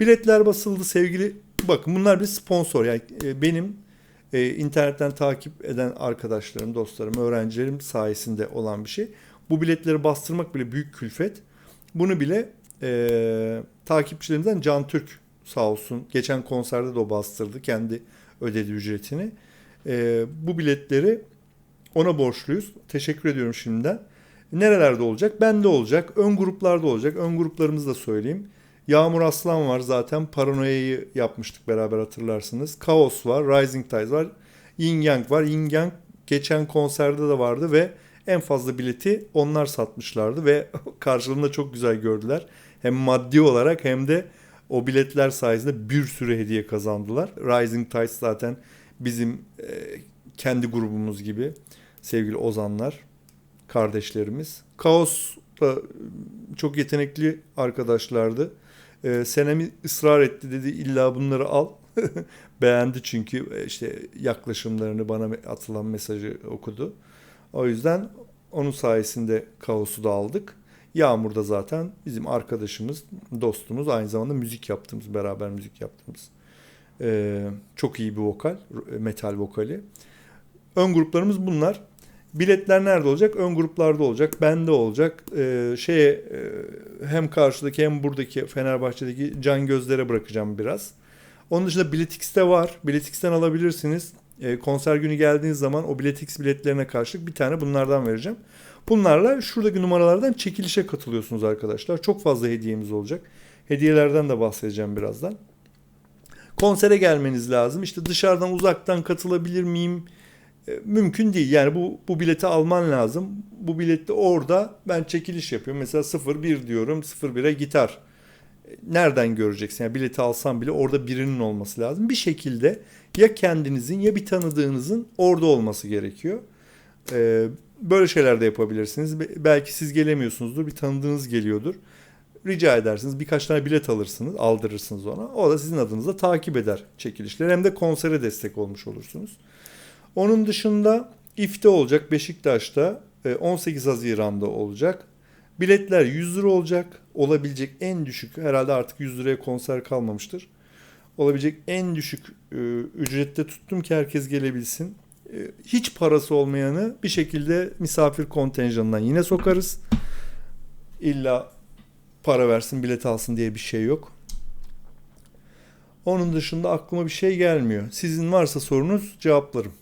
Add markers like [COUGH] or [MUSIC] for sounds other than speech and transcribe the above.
Biletler basıldı sevgili. Bakın bunlar bir sponsor. Yani e, benim e, internetten takip eden arkadaşlarım, dostlarım, öğrencilerim sayesinde olan bir şey. Bu biletleri bastırmak bile büyük külfet. Bunu bile e, takipçilerimizden Can Türk sağ olsun. Geçen konserde de o bastırdı. Kendi ödedi ücretini. E, bu biletleri ona borçluyuz. Teşekkür ediyorum şimdiden. Nerelerde olacak? Bende olacak. Ön gruplarda olacak. Ön gruplarımızı da söyleyeyim. Yağmur Aslan var zaten. Paranoya'yı yapmıştık beraber hatırlarsınız. Kaos var. Rising Tides var. Yin Yang var. Yin Yang geçen konserde de vardı ve en fazla bileti onlar satmışlardı ve [LAUGHS] karşılığında çok güzel gördüler. Hem maddi olarak hem de o biletler sayesinde bir sürü hediye kazandılar. Rising Tides zaten bizim e, kendi grubumuz gibi sevgili Ozanlar, kardeşlerimiz. Kaos da çok yetenekli arkadaşlardı. Ee, Senemi ısrar etti dedi illa bunları al. [LAUGHS] Beğendi çünkü e, işte yaklaşımlarını bana atılan mesajı okudu. O yüzden onun sayesinde Kaos'u da aldık. Yağmur da zaten bizim arkadaşımız, dostumuz, aynı zamanda müzik yaptığımız, beraber müzik yaptığımız. Ee, çok iyi bir vokal, metal vokali. Ön gruplarımız bunlar. Biletler nerede olacak? Ön gruplarda olacak. Bende olacak. Ee, şeye e, hem karşıdaki hem buradaki Fenerbahçe'deki can gözlere bırakacağım biraz. Onun dışında Biletix'te var. Biletix'ten alabilirsiniz. Ee, konser günü geldiğiniz zaman o Biletix biletlerine karşılık bir tane bunlardan vereceğim. Bunlarla şuradaki numaralardan çekilişe katılıyorsunuz arkadaşlar. Çok fazla hediyemiz olacak. Hediyelerden de bahsedeceğim birazdan. Konsere gelmeniz lazım. İşte dışarıdan uzaktan katılabilir miyim? E, mümkün değil. Yani bu bu bileti alman lazım. Bu bilette orada ben çekiliş yapıyorum. Mesela 01 diyorum. 01'e gitar. E, Nereden göreceksin? Yani bileti alsan bile orada birinin olması lazım. Bir şekilde ya kendinizin ya bir tanıdığınızın orada olması gerekiyor. Ee, böyle şeyler de yapabilirsiniz. Be- Belki siz gelemiyorsunuzdur. Bir tanıdığınız geliyordur. Rica edersiniz. Birkaç tane bilet alırsınız. Aldırırsınız ona. O da sizin adınıza takip eder çekilişleri. Hem de konsere destek olmuş olursunuz. Onun dışında İF'te olacak Beşiktaş'ta e, 18 Haziran'da olacak. Biletler 100 lira olacak. Olabilecek en düşük herhalde artık 100 liraya konser kalmamıştır. Olabilecek en düşük e, ücrette tuttum ki herkes gelebilsin. E, hiç parası olmayanı bir şekilde misafir kontenjanından yine sokarız. İlla para versin bilet alsın diye bir şey yok. Onun dışında aklıma bir şey gelmiyor. Sizin varsa sorunuz cevaplarım.